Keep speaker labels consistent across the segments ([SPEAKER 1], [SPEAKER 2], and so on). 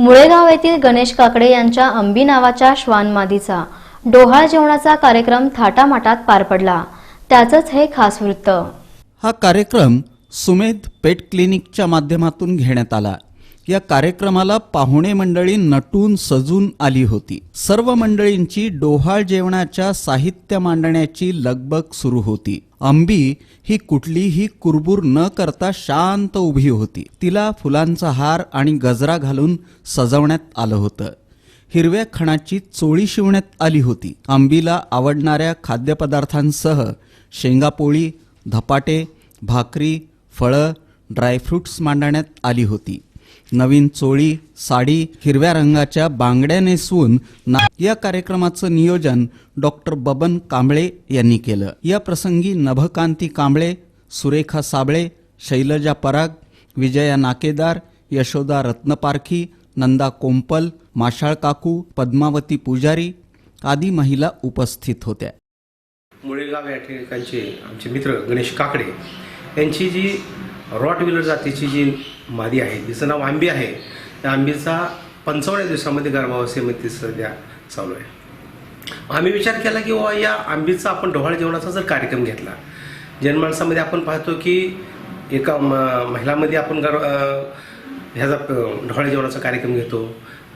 [SPEAKER 1] मुळेगाव येथील गणेश काकडे यांच्या अंबी नावाच्या श्वानमादीचा डोहाळ जेवणाचा कार्यक्रम थाटामाटात पार पडला. त्याचंच हे खास वृत्त.
[SPEAKER 2] हा कार्यक्रम सुमेध पेट क्लिनिकच्या माध्यमातून घेण्यात आला. या कार्यक्रमाला पाहुणे मंडळी नटून सजून आली होती. सर्व मंडळींची डोहाळ जेवणाच्या साहित्य मांडण्याची लगबग सुरू होती. अंबी ही कुठलीही कुरबूर न करता शांत उभी होती. तिला फुलांचा हार आणि गजरा घालून सजवण्यात आलं होतं. हिरव्या खणाची चोळी शिवण्यात आली होती. आंबीला आवडणाऱ्या खाद्यपदार्थांसह शेंगापोळी धपाटे भाकरी फळं ड्रायफ्रुट्स मांडण्यात आली होती. नवीन चोळी साडी हिरव्या रंगाच्या बांगड्या नेसवून ना या कार्यक्रमाचं नियोजन डॉक्टर बबन कांबळे यांनी केलं. या प्रसंगी नभकांती कांबळे सुरेखा साबळे शैलजा पराग विजया नाकेदार यशोदा रत्नपारखी नंदा कोंपल माशाळ काकू पद्मावती पुजारी आदी महिला उपस्थित होत्या.
[SPEAKER 3] मुळेगाव या ठिकाणचे आमचे मित्र गणेश काकडे यांची जी रॉट व्हीलर जातीची जी मादी आहे. तिचं नाव आंबी आहे. त्या आंबीचा पंचावन्न दिवसामध्ये गर्भावस्थेमध्ये सध्या चालू आहे. आम्ही विचार केला की बाबा या आंबीचा आपण डोहाळ जेवणाचा जर कार्यक्रम घेतला जनमाणसामध्ये आपण पाहतो की एका म- महिलामध्ये आपण गर ह्याचा ढोहाळ डोहाळ जेवणाचा कार्यक्रम घेतो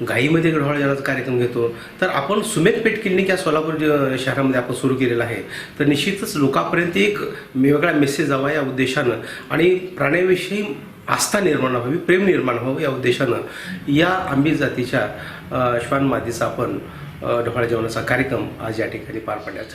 [SPEAKER 3] गाईमध्ये डोहाळ जेवणाचा कार्यक्रम घेतो तर आपण सुमेध पेट क्लिनिक या सोलापूर शहरामध्ये आपण सुरू केलेलं आहे. तर निश्चितच लोकांपर्यंत एक वेगळा मेसेज जावा या उद्देशानं. आणि प्राण्याविषयी आस्था निर्माण व्हावी प्रेम निर्माण व्हावं या उद्देशानं या आंबी जातीच्या श्वान मादीचा आपण अं, जेवणाचा कार्यक्रम आज या ठिकाणी पार पाडण्याचा